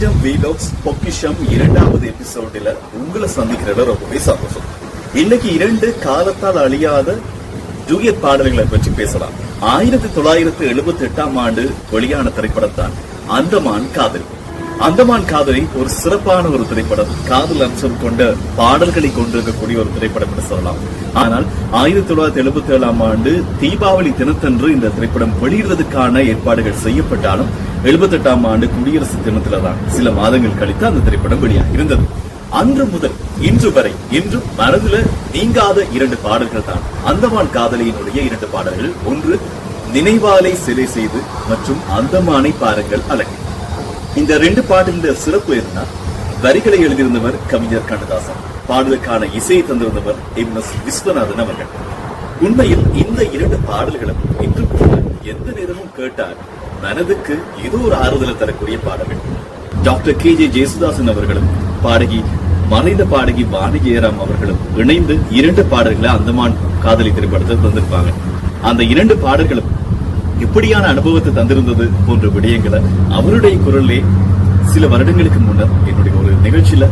பிரபஞ்சம் வீலாக்ஸ் பொக்கிஷம் இரண்டாவது எபிசோடில் உங்களை சந்திக்கிறதுல ரொம்பவே சந்தோஷம். இன்னைக்கு இரண்டு காலத்தால் அழியாத ஜூலியட் பாடல்களை பற்றி பேசலாம். ஆயிரத்தி தொள்ளாயிரத்தி எழுபத்தி எட்டாம் ஆண்டு வெளியான திரைப்படத்தான் அந்தமான் காதல். அந்தமான் காதலி ஒரு சிறப்பான ஒரு திரைப்படம் காதல் அம்சம் கொண்ட பாடல்களை கொண்டிருக்கக்கூடிய ஒரு திரைப்படம் என்று சொல்லலாம். ஆனால் ஆயிரத்தி தொள்ளாயிரத்தி எழுபத்தி ஏழாம் ஆண்டு தீபாவளி தினத்தன்று இந்த திரைப்படம் வெளியிடுவதற்கான ஏற்பாடுகள் செய்யப்பட்டாலும் எழுபத்தி எட்டாம் ஆண்டு குடியரசு தினத்தில தான் சில மாதங்கள் கழித்து அந்த திரைப்படம் வெளியாக இருந்தது அன்று முதல் இன்று வரை இன்றும் மனதுல நீங்காத இரண்டு பாடல்கள் தான். அந்தமான் காதலியினுடைய இரண்டு பாடல்கள் ஒன்று நினைவாலை சிலை செய்து மற்றும் அந்தமானை பாருங்கள் அழகு. இந்த ரெண்டு பாடலின் சிறப்பு என்ன வரிகளை எழுதியிருந்தவர் கவிஞர் கண்ணதாசன் பாடலுக்கான இசையை தந்திருந்தவர் எம் எஸ் விஸ்வநாதன் அவர்கள். உண்மையில் இந்த இரண்டு பாடல்களும் இன்று கூட எந்த நேரமும் கேட்டால் மனதுக்கு ஏதோ ஒரு ஆறுதலை தரக்கூடிய பாடல்கள். டாக்டர் கே ஜே ஜேசுதாசன் அவர்களும் பாடகி மறைந்த பாடகி வாணி ஜெயராம் அவர்களும் இணைந்து இரண்டு பாடல்களை அந்தமான் காதலி திரைப்படத்தில் தந்திருப்பாங்க. அந்த இரண்டு பாடல்களும் எப்படியான அனுபவத்தை தந்திருந்தது போன்ற விடயங்களை அவருடைய குரல்லே சில வருடங்களுக்கு முன்னர் என்னுடைய ஒரு நிகழ்ச்சியில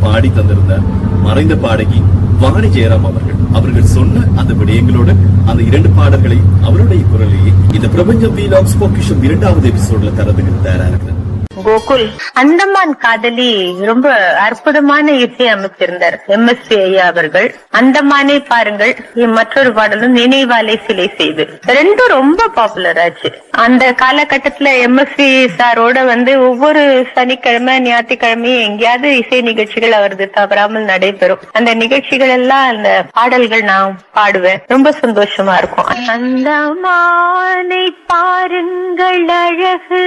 பாடி தந்திருந்தார் மறைந்த பாடகி வாணி ஜெயராம் அவர்கள். அவர்கள் சொன்ன அந்த விடயங்களோட அந்த இரண்டு பாடல்களை அவருடைய குரலையே இந்த பிரபஞ்சம் வீலாக்ஸ் பொக்கிஷம் இரண்டாவது எபிசோட்ல தரதுக்கு தயாரா இருக்கிறேன். கோகுல். அந்தமான் காதலி ரொம்ப அற்புதமான இசை அமைச்சிருந்தார் எம் எஸ் ஐயா அவர்கள். அந்தமானே பாருங்கள். மற்றொரு பாடலும் நினைவாலை சிலை செய்து. ரெண்டும் ரொம்ப பாப்புலர் ஆச்சு. அந்த காலகட்டத்துல எம்எஸ்வி சாரோட வந்து ஒவ்வொரு சனிக்கிழமை ஞாயிற்றுக்கிழமையும் எங்கேயாவது இசை நிகழ்ச்சிகள் அவரது தவறாமல் நடைபெறும். அந்த நிகழ்ச்சிகள் எல்லாம் அந்த பாடல்கள் நான் பாடுவேன். ரொம்ப சந்தோஷமா இருக்கும். அந்தமானை பாருங்கள் அழகு.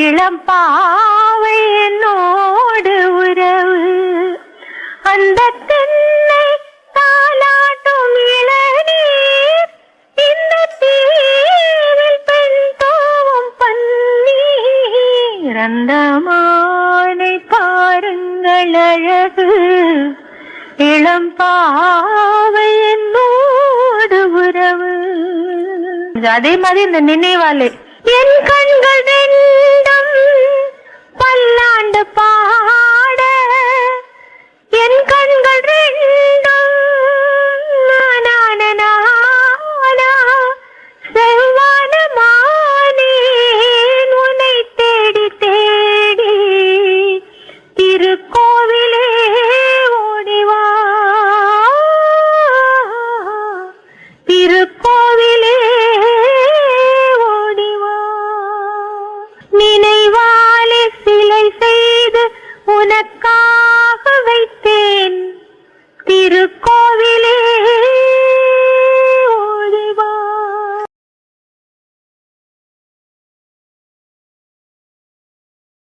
இளம் பாவை என்னோடு உறவு. அந்த தென்னை தாலாட்டும் இளநீர். இந்த தீவில் பெண் தோவும் பன்னீர். அந்த மானை பாருங்கள் அழகு. இளம் பாவை என்னோடு உறவு. அதே மாதிரி இந்த நினைவாலே. என் கண்கள் அந்த பா